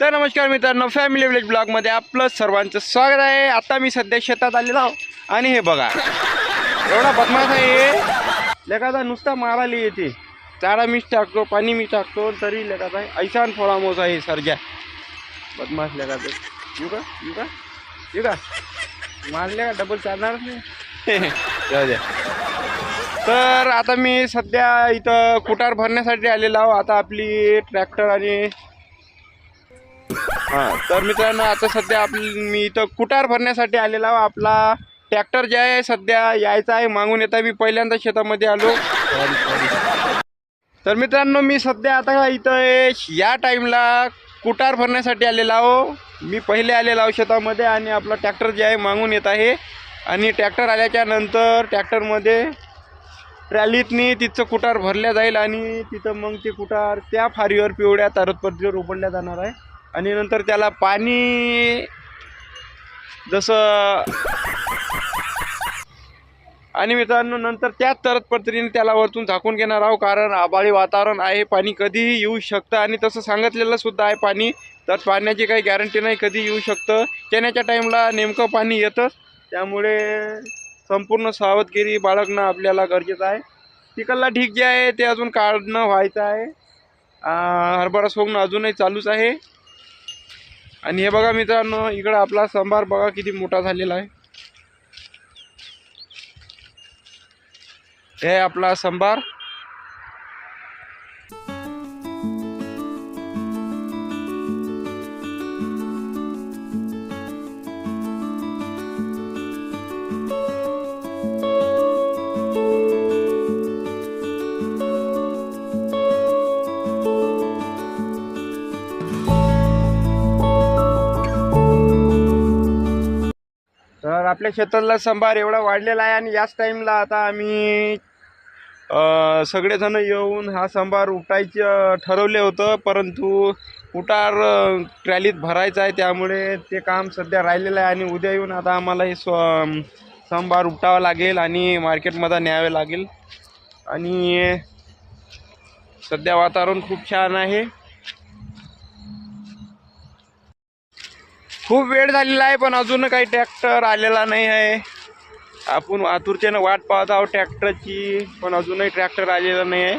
तर नमस्कार मित्रांनो फॅमिली विलेज ब्लॉगमध्ये आपलं सर्वांचं स्वागत आहे. आता मी सध्या शेतात आलेलो आहो. आणि हे बघा. एवढा बदमाश आहे. लेखाचा नुसता मारायला येते चारा मीठ टाकतो पाणी मी टाकतो तरी लेखाचा ऐशान फळामोज आहे सरग्या बदमाश लेखाचं येऊ का? येऊ का? येऊ का? मारले का? डबल चालणारच नाही. जाऊ द्या. तर आता मी सध्या इथं कुटार भरण्यासाठी आलेलो आहो. आता आपली ट्रॅक्टर आणि हा तर मित्रांनो आता सध्या आप मी इथं कुटार भरण्यासाठी आलेला आहो. आपला ट्रॅक्टर जे आहे सध्या यायचा आहे. मागून येता मी पहिल्यांदा शेतामध्ये आलो. तर मित्रांनो मी सध्या आता इथं या टाईमला कुटार भरण्यासाठी आलेला आहो मी पहिले आलेला आहो शेतामध्ये आणि आपला ट्रॅक्टर जे आहे मागून येत आहे. आणि ट्रॅक्टर आल्याच्यानंतर ट्रॅक्टरमध्ये ट्रॅलीतनी तिथचं कुटार भरल्या जाईल आणि तिथं मग ते कुटार त्या फारीवर पिवळ्या तारतपत्रीवर उपडल्या जाणार आहे. आणि नंतर त्याला पाणी जसं आणि मित्रांनो नंतर त्याच तरत पद्धतीने त्याला वरतून झाकून घेणार आहोत कारण आबाळी वातावरण आहे पाणी कधीही येऊ शकतं आणि तसं सांगितलेलं सुद्धा आहे पाणी तर पाण्याची काही गॅरंटी नाही कधी येऊ शकतं. येण्याच्या टाईमला नेमकं पाणी येतं त्यामुळे संपूर्ण सावधगिरी बाळगणं आपल्याला गरजेचं आहे. तिकडला ढीक जे आहे ते अजून काढणं व्हायचं आहे. हरभरा सोंगणं अजूनही चालूच आहे. आणि हे बघा मित्रांनो इकडं आपला संभार बघा किती मोठा झालेला आहे. हे आपला संभार आपल्या शेतातला संभार एवढा वाढलेला आहे आणि याच टाईमला आता आम्ही सगळेजण येऊन हा संभार उठायचं ठरवले होतं. परंतु उटार ट्रॅलीत भरायचा आहे. त्यामुळे ते काम सध्या राहिलेलं आहे आणि उद्या येऊन आता आम्हाला हे स्व संभार उठावा लागेल आणि मार्केटमध्ये न्यावे लागेल. आणि सध्या वातावरण खूप छान आहे. खूप वेळ झालेला आहे पण अजून काही ट्रॅक्टर आलेला नाही आहे. आपण आतुरतेनं वाट पाहत आहोत ट्रॅक्टरची पण अजूनही ट्रॅक्टर आलेला नाही आहे.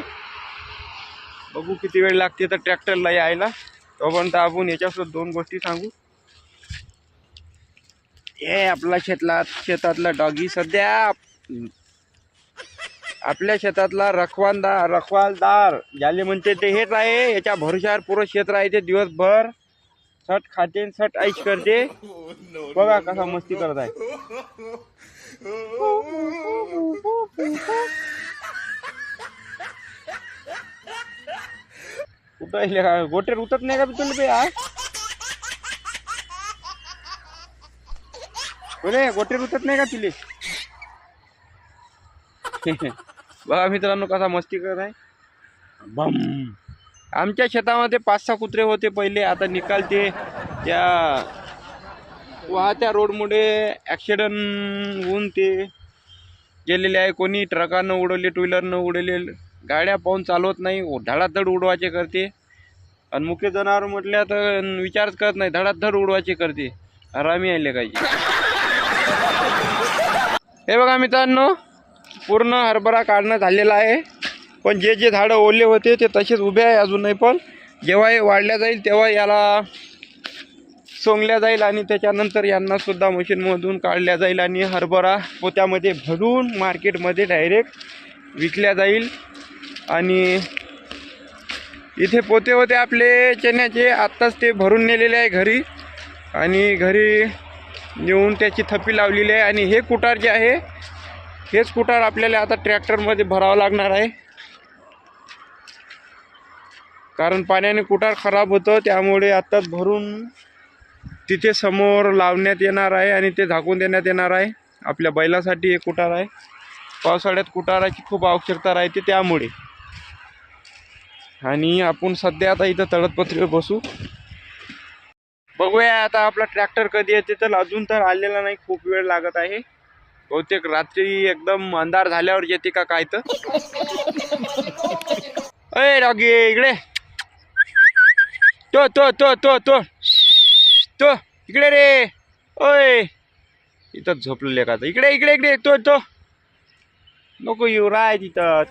बघू किती वेळ लागते तर ट्रॅक्टरला यायला. तोपर्यंत आपण याच्यासोबत दोन गोष्टी सांगू. हे आपला शेतला शेतातला डॉगी सध्या आपल्या शेतातला रखवानदार रखवालदार ज्याले म्हणते ते हेच आहे. याच्या भरोशावर पुरं शेत राहते दिवसभर. सट खाते आणि सट ऐश करते. बघा कसा मस्ती करत आहे. कुठं का? गोटेर उतरत नाही का बी पे बे बोले गोटेर उतरत नाही का तिले? बघा मित्रांनो कसा मस्ती करत आहे. बम. आमच्या शेतामध्ये पाच सहा कुत्रे होते पहिले. आता निकालते त्या वाहत्या रोडमुळे ॲक्सिडंट होऊन ते गेलेले आहे. कोणी ट्रकानं उडवले टू व्हीलरनं उडवले. गाड्या पाहून चालवत नाही. धडाधड उडवायचे करते. आणि मुख्य जनावर म्हटल्या तर विचारच करत नाही. धडाधड उडवायचे करते. आरामी आले काही. हे बघा मित्रांनो पूर्ण हरभरा काढणं झालेला आहे. पण जे जे झाडं ओले होते ते तसेच उभे आहे अजूनही पण जेव्हा हे वाढल्या जाईल तेव्हा याला सोंगल्या जाईल आणि त्याच्यानंतर यांनासुद्धा मशीनमधून काढल्या जाईल आणि हरभरा पोत्यामध्ये भरून मार्केटमध्ये डायरेक्ट विकल्या जाईल. आणि इथे पोते होते आपले चण्याचे आत्ताच ते भरून नेलेले आहे घरी. आणि घरी नेऊन त्याची थप्पी लावलेली आहे. आणि हे कुटार जे आहे हेच कुटार आपल्याला आता ट्रॅक्टरमध्ये भरावं लागणार आहे. कारण पाण्याने कुटार खराब होतं त्यामुळे आत्ताच भरून तिथे समोर लावण्यात येणार आहे आणि ते झाकून देण्यात येणार आहे. आपल्या बैलासाठी हे कुटार आहे. पावसाळ्यात कुटाराची खूप आवश्यकता राहते त्यामुळे. आणि आपण सध्या आता इथं तळतपत्रीवर बसू. बघूया आता आपला ट्रॅक्टर कधी येते तर अजून तर आलेला नाही खूप वेळ लागत आहे. बहुतेक रात्री एकदम अंधार झाल्यावर येते का काय तर? अय डॉगी इकडे. तो तो तो तो तो. तो इकडे रे. ओय. इथं झोपलेले का आता? इकडे इकडे इकडे. तो तो. नको येऊ राय तिथं.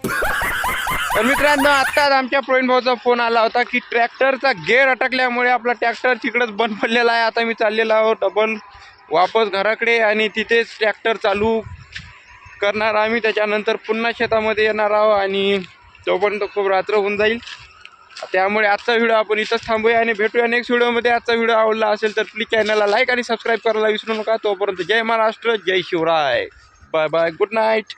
तर मित्रांनो आत्ताच आमच्या प्रवीण भाऊचा फोन आला होता की ट्रॅक्टरचा गेअर अटकल्यामुळे आपला ट्रॅक्टर तिकडंच बंद पडलेला आहे. आता मी चाललेलो आहो डबल वापस घराकडे आणि तिथेच ट्रॅक्टर चालू करणार आम्ही. त्याच्यानंतर पुन्हा शेतामध्ये येणार आहोत आणि तोपर्यंत खूप रात्र होऊन जाईल त्यामुळे आजचा व्हिडिओ आपण इथंच थांबूया आणि भेटूया नेक्स्ट व्हिडिओमध्ये आजचा व्हिडिओ आवडला असेल तर प्लीज चॅनलला लाईक आणि सबस्क्राईब करायला विसरू नका. तोपर्यंत जय महाराष्ट्र जय Shivray. Bye bye good night